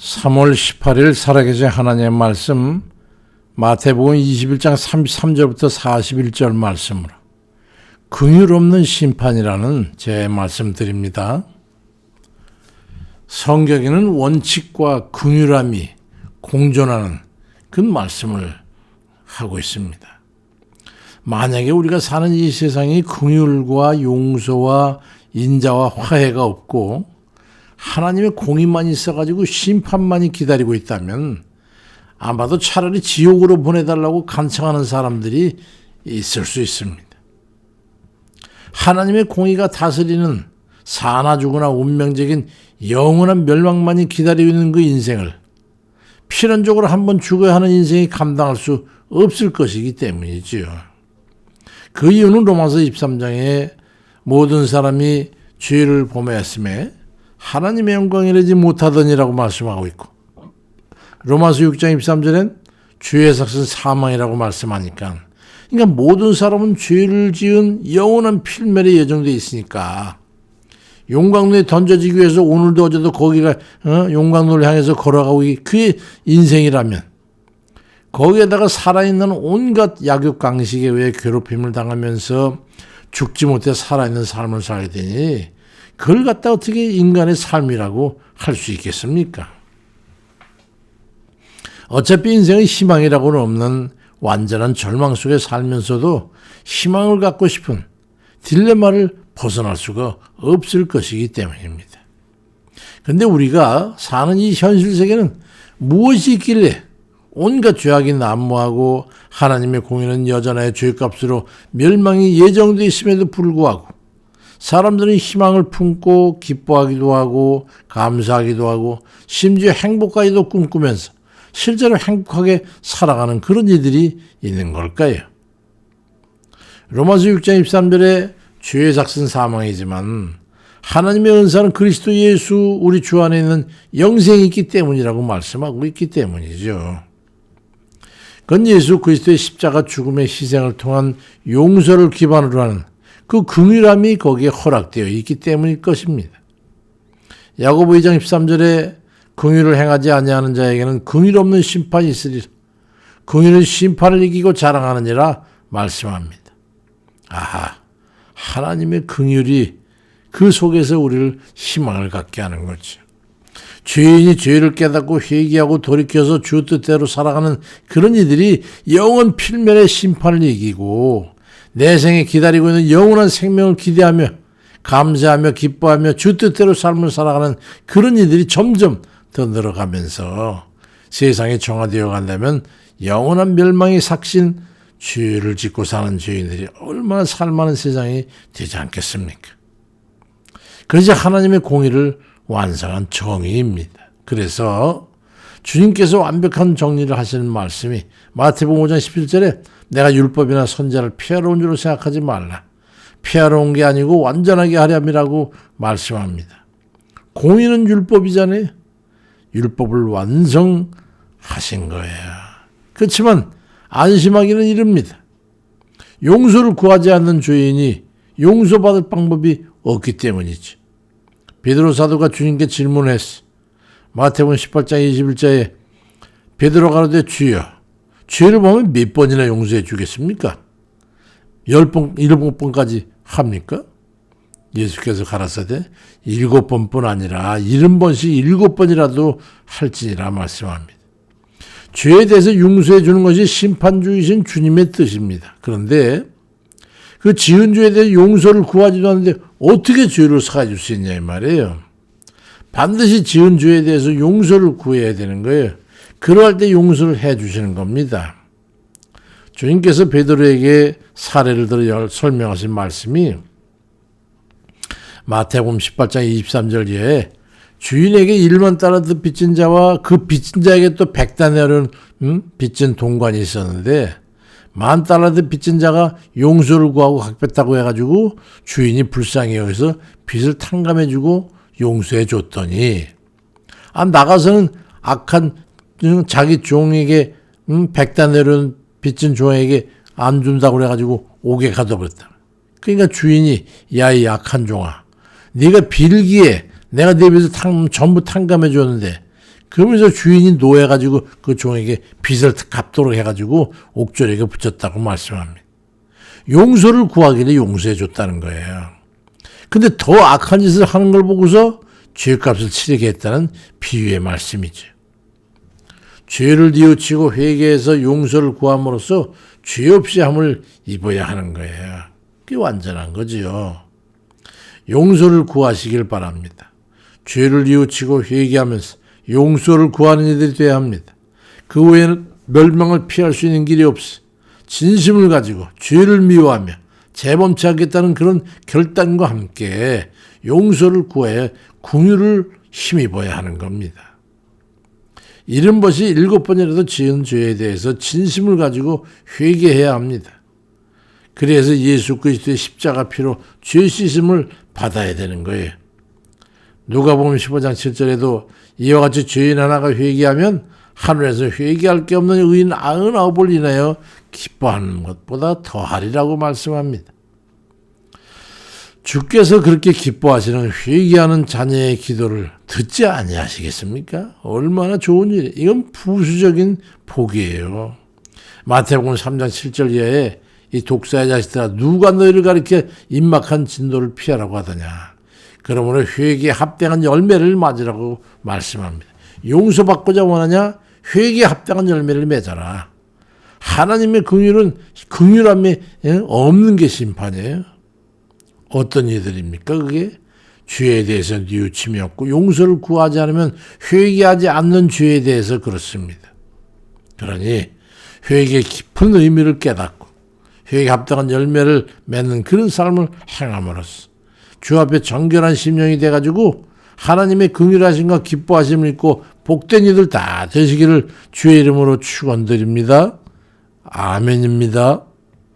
3월 18일 살아계신 하나님의 말씀 마태복음 21장 33절부터 41절 말씀으로 긍휼 없는 심판이라는 제 말씀 드립니다. 성경에는 원칙과 긍휼함이 공존하는 그 말씀을 하고 있습니다. 만약에 우리가 사는 이 세상이 긍휼과 용서와 인자와 화해가 없고 하나님의 공의만 있어가지고 심판만이 기다리고 있다면 아마도 차라리 지옥으로 보내달라고 간청하는 사람들이 있을 수 있습니다. 하나님의 공의가 다스리는 사나 죽으나 운명적인 영원한 멸망만이 기다리고 있는 그 인생을 필연적으로 한번 죽어야 하는 인생이 감당할 수 없을 것이기 때문이지요. 그 이유는 로마서 23장에 모든 사람이 죄를 범하였음에 하나님의 영광 이르지 못하더니라고 말씀하고 있고 로마서 6장 23절엔 죄의 삭은 사망이라고 말씀하니까 그러니까 모든 사람은 죄를 지은 영원한 필멸에 예정되어 있으니까 용광로에 던져지기 위해서 오늘도 어제도 거기가 어? 용광로를 향해서 걸어가고 그게 인생이라면 거기에다가 살아있는 온갖 약육 강식에 의해 괴롭힘을 당하면서 죽지 못해 살아있는 삶을 살게 되니 그걸 갖다 어떻게 인간의 삶이라고 할 수 있겠습니까? 어차피 인생은 희망이라고는 없는 완전한 절망 속에 살면서도 희망을 갖고 싶은 딜레마를 벗어날 수가 없을 것이기 때문입니다. 근데 우리가 사는 이 현실 세계는 무엇이 있길래 온갖 죄악이 난무하고 하나님의 공의는 여전하여 죄값으로 멸망이 예정되어 있음에도 불구하고 사람들은 희망을 품고 기뻐하기도 하고 감사하기도 하고 심지어 행복까지도 꿈꾸면서 실제로 행복하게 살아가는 그런 이들이 있는 걸까요? 로마서 6장 23절에 죄의 삭은 사망이지만 하나님의 은사는 그리스도 예수 우리 주 안에 있는 영생이 있기 때문이라고 말씀하고 있기 때문이죠. 그건 예수 그리스도의 십자가 죽음의 희생을 통한 용서를 기반으로 하는 그 긍휼함이 거기에 허락되어 있기 때문일 것입니다. 야고보 2장 13절에 긍휼을 행하지 아니하는 자에게는 긍휼 없는 심판이 있으리라. 긍휼은 심판을 이기고 자랑하느니라 말씀합니다. 아하, 하나님의 긍휼이 그 속에서 우리를 희망을 갖게 하는 거죠. 죄인이 죄를 깨닫고 회개하고 돌이켜서 주 뜻대로 살아가는 그런 이들이 영원 필멸의 심판을 이기고 내 생에 기다리고 있는 영원한 생명을 기대하며 감사하며 기뻐하며 주 뜻대로 삶을 살아가는 그런 이들이 점점 더 늘어가면서 세상에 정화되어 간다면 영원한 멸망이 삭신 죄를 짓고 사는 죄인들이 얼마나 살만한 세상이 되지 않겠습니까? 그래서 하나님의 공의를 완성한 정의입니다. 그래서 주님께서 완벽한 정리를 하시는 말씀이 마태복음 5장 11절에 내가 율법이나 선자를 피하러 온 줄로 생각하지 말라. 피하러 온 게 아니고 완전하게 하렴이라고 말씀합니다. 공의는 율법이잖아요. 율법을 완성하신 거예요. 그렇지만 안심하기는 이릅니다. 용서를 구하지 않는 죄인이 용서받을 방법이 없기 때문이지. 베드로 사도가 주님께 질문했어. 마태복음 18장 21절에 베드로 가 로되 주여 죄를 보면 몇 번이나 용서해 주겠습니까? 열 번, 일곱 번까지 합니까? 예수께서 가라사대 일곱 번뿐 아니라 일흔 번씩 일곱 번이라도 할지니라 말씀합니다. 죄에 대해서 용서해 주는 것이 심판주이신 주님의 뜻입니다. 그런데 그 지은 죄에 대해 용서를 구하지도 않는데 어떻게 죄를 사해줄 수 있냐 이 말이에요. 반드시 지은 죄에 대해서 용서를 구해야 되는 거예요. 그러할 때 용서를 해 주시는 겁니다. 주님께서 베드로에게 사례를 들어 설명하신 말씀이 마태복음 18장 23절에 주인에게 일만 따라도 빚진 자와 그 빚진 자에게 또 백단에는 음? 빚진 동관이 있었는데 만 달러드 빚진 자가 용서를 구하고 갚겠다고 해가지고 주인이 불쌍히 여기서 빚을 탕감해주고 용서해 줬더니 아 나가서는 악한 자기 종에게 음, 백단 내려온 빚진 종에게 안 준다고 그래가지고 오게 가둬버렸다. 그러니까 주인이 야 이 약한 종아 네가 빌기에 내가 네 빚을 탕, 전부 탕감해 줬는데 그러면서 주인이 노해가지고 그 종에게 빚을 갚도록 해가지고 옥졸에게 붙였다고 말씀합니다. 용서를 구하기를 용서해 줬다는 거예요. 근데 더 악한 짓을 하는 걸 보고서 죄값을 치르게 했다는 비유의 말씀이죠. 죄를 뉘우치고 회개해서 용서를 구함으로써 죄 없이 함을 입어야 하는 거예요. 그게 완전한 거지요. 용서를 구하시길 바랍니다. 죄를 뉘우치고 회개하면서 용서를 구하는 이들이 되어야 합니다. 그 외에는 멸망을 피할 수 있는 길이 없어. 진심을 가지고 죄를 미워하며 재범치 않겠다는 그런 결단과 함께 용서를 구해 궁유를 힘입어야 하는 겁니다. 이른 것이 일곱 번이라도 지은 죄에 대해서 진심을 가지고 회개해야 합니다. 그래서 예수 그리스도의 십자가 피로 죄 씻음을 받아야 되는 거예요. 누가복음 15장 7절에도 이와 같이 죄인 하나가 회개하면 하늘에서 회개할 게 없는 의인 아흔아홉을 인하여 기뻐하는 것보다 더하리라고 말씀합니다. 주께서 그렇게 기뻐하시는 회개하는 자녀의 기도를 듣지 아니하시겠습니까? 얼마나 좋은 일! 이건 부수적인 복이에요. 마태복음 3장 7절 이하에 이 독사의 자식들아 누가 너희를 가리켜 임막한 진도를 피하라고 하더냐. 그러므로 회개에 합당한 열매를 맞으라고 말씀합니다. 용서받고자 원하냐? 회개에 합당한 열매를 맺어라. 하나님의 긍휼은 긍휼함이 예, 없는 게 심판이에요. 어떤 이들입니까? 그게 죄에 대해서 뉘우침이 없고 용서를 구하지 않으면 회개하지 않는 죄에 대해서 그렇습니다. 그러니 회개의 깊은 의미를 깨닫고 회개 합당한 열매를 맺는 그런 삶을 행함으로써 주 앞에 정결한 심령이 돼가지고 하나님의 긍휼하심과 기뻐하심을 입고 복된 이들 다 되시기를 주의 이름으로 축원드립니다. 아멘입니다.